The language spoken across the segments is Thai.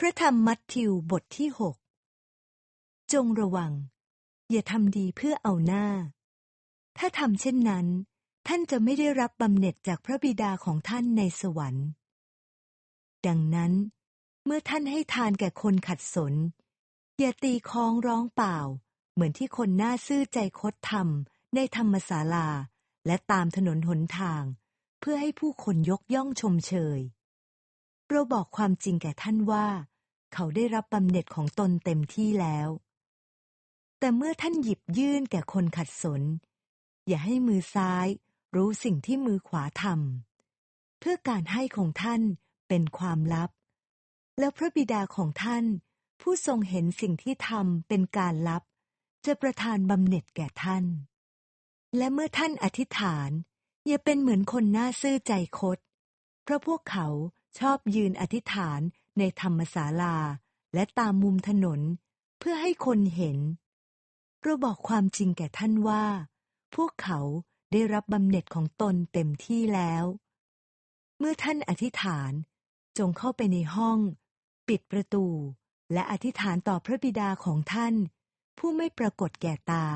พระธรรมมัทธิวบทที่หกจงระวัง อย่าทำดีเพื่อเอาหน้า ถ้าทำเช่นนั้น ท่านจะไม่ได้รับบำเหน็จจากพระบิดาของท่านในสวรรค์ ดังนั้น เมื่อท่านให้ทานแก่คนขัดสน อย่าตีค้องร้องเปล่า เหมือนที่คนหน้าซื่อใจคดทำในธรรมศาลา และตามถนนหนทาง เพื่อให้ผู้คนยกย่องชมเชย เราบอกความจริงแก่ท่านว่า เขาได้รับบำเหน็จของตนเต็มที่แล้ว แต่เมื่อท่านหยิบยื่นแก่คนขัดสน อย่าให้มือซ้ายรู้สิ่งที่มือขวาทำเพื่อการให้ของท่านเป็นความลับ แล้วพระบิดาของท่าน ผู้ทรงเห็นสิ่งที่ทำเป็นการลับ จะประทานบำเหน็จแก่ท่าน และเมื่อท่านอธิษฐาน อย่าเป็นเหมือนคนหน้าซื่อใจคดเพราะพวกเขา ชอบยืนอธิษฐานในธรรมศาลา และตามมุมถนน เพื่อให้คนเห็นเราบอกความจริงแก่ท่านว่า พวกเขาได้รับบำเหน็จของตนเต็มที่แล้ว เมื่อท่านอธิษฐานจงเข้าไปในห้อง ปิดประตู และอธิษฐานต่อพระบิดาของท่าน ผู้ไม่ปรากฏแก่ตา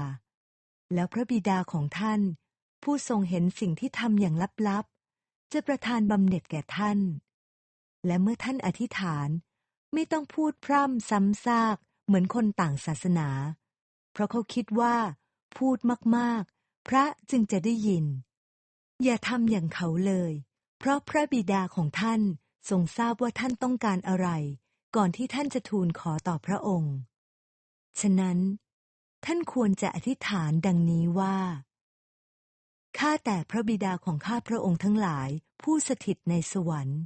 แล้วพระบิดาของท่าน ผู้ทรงเห็นสิ่งที่ทำอย่างลับๆ จะประทานบำเหน็จแก่ท่าน และเมื่อท่านอธิษฐาน ไม่ต้องพูดพร่ำซ้ำซากเหมือนคนต่างศาสนา เพราะเขาคิดว่า พูดมากๆ พระจึงจะได้ยิน อย่าทำอย่างเขาเลย เพราะพระบิดาของท่านทรงทราบว่าท่านต้องการอะไร ก่อนที่ท่านจะทูลขอต่อพระองค์ ฉะนั้น ท่านควรจะอธิษฐานดังนี้ว่าข้าแต่พระบิดาของข้าพระองค์ทั้งหลายผู้สถิตในสวรรค์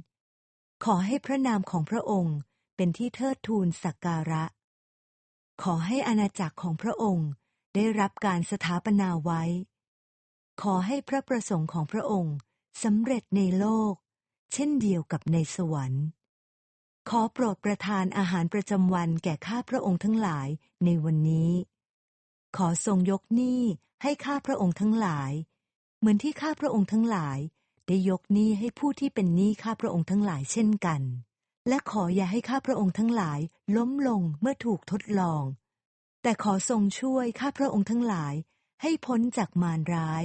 ขอให้พระนามของพระองค์เป็นที่เทิดทูนสักการะ ขอให้อาณาจักรของพระองค์ได้รับการสถาปนาไว้ ขอให้พระประสงค์ของพระองค์สำเร็จในโลก เช่นเดียวกับในสวรรค์ ขอโปรดประทานอาหารประจำวันแก่ข้าพระองค์ทั้งหลายในวันนี้ ขอทรงยกหนี้ให้ข้าพระองค์ทั้งหลาย เหมือนที่ข้าพระองค์ทั้งหลาย ได้ยกหนี้ให้ผู้ที่เป็นหนี้ข้าพระองค์ทั้งหลายเช่นกัน และขออย่าให้ข้าพระองค์ทั้งหลายล้มลงเมื่อถูกทดลอง แต่ขอทรงช่วยข้าพระองค์ทั้งหลายให้พ้นจากมารร้าย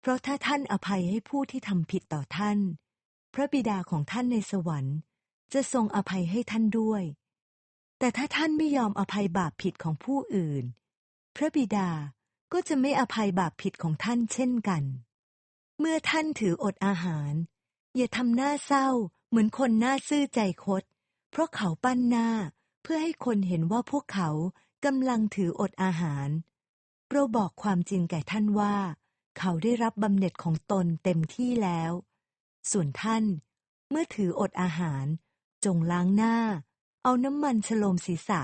เพราะถ้าท่านอภัยให้ผู้ที่ทำผิดต่อท่าน พระบิดาของท่านในสวรรค์จะทรงอภัยให้ท่านด้วย แต่ถ้าท่านไม่ยอมอภัยบาปผิดของผู้อื่น พระบิดาก็จะไม่อภัยบาปผิดของท่านเช่นกัน เมื่อท่านถืออดอาหาร อย่าทำหน้าเศร้า เหมือนคนหน้าซื่อใจคด เพราะเขาปั้นหน้า เพื่อให้คนเห็นว่าพวกเขากำลังถืออดอาหาร เราบอกความจริงแก่ท่านว่า เขาได้รับบำเหน็จของตนเต็มที่แล้ว ส่วนท่าน เมื่อถืออดอาหาร จงล้างหน้า เอาน้ำมันฉโลมศีรษะ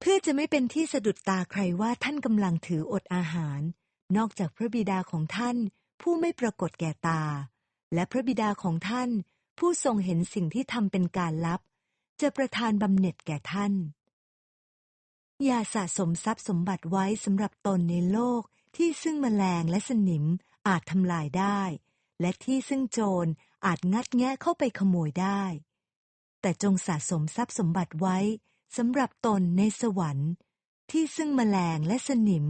เพื่อจะไม่เป็นที่สะดุดตาใครว่าท่านกำลังถืออดอาหาร นอกจากพระบิดาของท่าน ผู้ไม่ปรากฏแก่ตา และพระบิดาของท่าน ผู้ทรงเห็นสิ่งที่ทำเป็นการลับ จะประทานบำเหน็จแก่ท่าน อย่าสะสมทรัพย์สมบัติไว้สำหรับตนในโลกที่ซึ่งมแมลงและสนิมอาจทำลายได้ และที่ซึ่งโจรอาจงัดแงะเข้าไปขโมยได้ แต่จงสะสมทรัพย์สมบัติไว้สำหรับตนในสวรรค์ ที่ซึ่งมแมลงและสนิม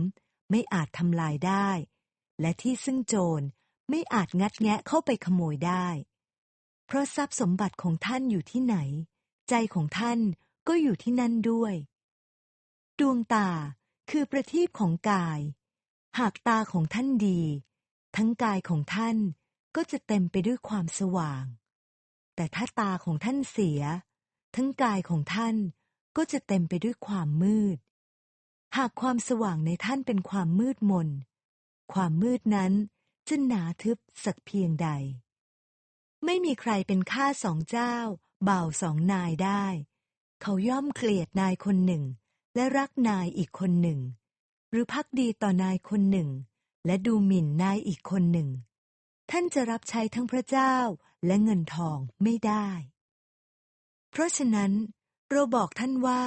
ไม่อาจทำลายได้ และที่ซึ่งโจรไม่อาจงัดแงะเข้าไปขโมยได้ เพราะทรัพย์สมบัติของท่านอยู่ที่ไหน ใจของท่านก็อยู่ที่นั่นด้วย ดวงตาคือประทีปของกาย หากตาของท่านดี ทั้งกายของท่านก็จะเต็มไปด้วยความสว่าง แต่ถ้าตาของท่านเสีย ทั้งกายของท่านก็จะเต็มไปด้วยความมืด หากความสว่างในท่านเป็นความมืดมน ความมืดนั้นจะหนาทึบสักเพียงใด ไม่มีใครเป็นข้าสองเจ้า บ่าวสองนายได้ เขาย่อมเกลียดนายคนหนึ่ง และรักนายอีกคนหนึ่ง หรือพักดีต่อนายคนหนึ่ง และดูหมิ่นนายอีกคนหนึ่ง ท่านจะรับใช้ทั้งพระเจ้าและเงินทองไม่ได้ เพราะฉะนั้น เราบอกท่านว่า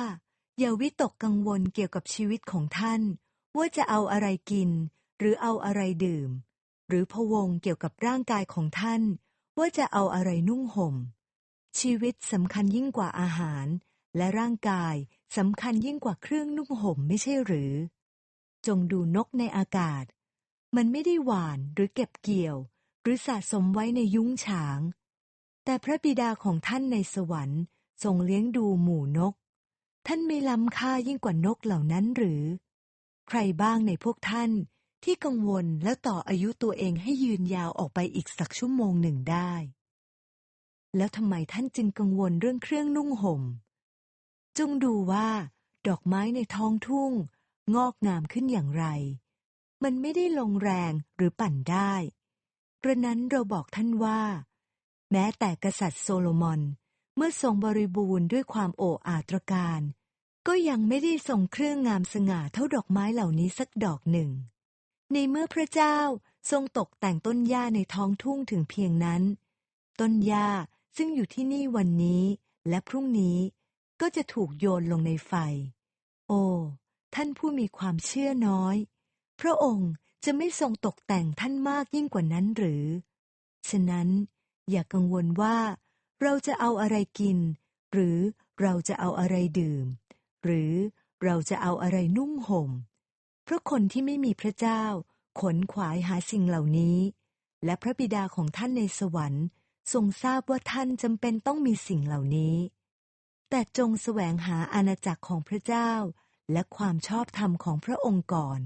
อย่าวิตกกังวลเกี่ยวกับชีวิตของท่าน ว่าจะเอาอะไรกิน หรือเอาอะไรดื่ม หรือพวงเกี่ยวกับร่างกายของท่าน ว่าจะเอาอะไรนุ่งห่ม ชีวิตสำคัญยิ่งกว่าอาหาร และร่างกายสำคัญยิ่งกว่าเครื่องนุ่งห่มไม่ใช่หรือ จงดูนกในอากาศ มันไม่ได้หวานหรือเก็บเกี่ยว หรือสะสมไว้ในยุ้งฉาง แต่พระบิดาของท่านในสวรรค์ทรงเลี้ยงดูหมู่นก ท่านไม่ล้ำค่ายิ่งกว่านกเหล่านั้นหรือ ใครบ้างในพวกท่าน ที่กังวลและต่ออายุตัวเองให้ยืนยาวออกไปอีกสักชั่วโมงหนึ่งได้ แล้วทำไมท่านจึงกังวลเรื่องเครื่องนุ่งห่ม จงดูว่า ดอกไม้ในท้องทุ่ง งอกงามขึ้นอย่างไร มันไม่ได้ลงแรงหรือปั่นได้กระนั้นเราบอกท่านว่า แม้แต่กษัตริย์โซโลมอน เมื่อทรงบริบูรณ์ด้วยความโอ้อาตรการ ก็ยังไม่ได้ทรงเครื่องงามสง่าเท่าดอกไม้เหล่านี้สักดอกหนึ่ง ในเมื่อพระเจ้าทรงตกแต่งต้นหญ้าในท้องทุ่งถึงเพียงนั้น ต้นหญ้าซึ่งอยู่ที่นี่วันนี้และพรุ่งนี้ก็จะถูกโยนลงในไฟ โอ้ ท่านผู้มีความเชื่อน้อย พระองค์จะไม่ทรงตกแต่งท่านมากยิ่งกว่านั้นหรือ ฉะนั้นอย่ากังวลว่า เราจะเอาอะไรกิน หรือเราจะเอาอะไรดื่ม หรือเราจะเอาอะไรนุ่งห่ม เพราะคนที่ไม่มีพระเจ้า ขนขวายหาสิ่งเหล่านี้ และพระบิดาของท่านในสวรรค์ทรงทราบว่าท่านจำเป็นต้องมีสิ่งเหล่านี้ แต่จงแสวงหาอาณาจักรของพระเจ้า และความชอบธรรมของพระองค์ก่อน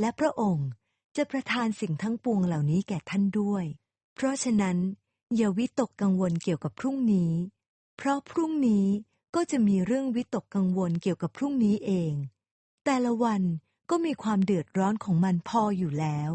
และพระองค์จะประทานสิ่งทั้งปวงเหล่านี้แก่ท่านด้วย เพราะฉะนั้น อย่าวิตกกังวลเกี่ยวกับพรุ่งนี้ เพราะพรุ่งนี้ก็จะมีเรื่องวิตกกังวลเกี่ยวกับพรุ่งนี้เอง แต่ละวัน ก็มีความเดือดร้อนของมันพออยู่แล้ว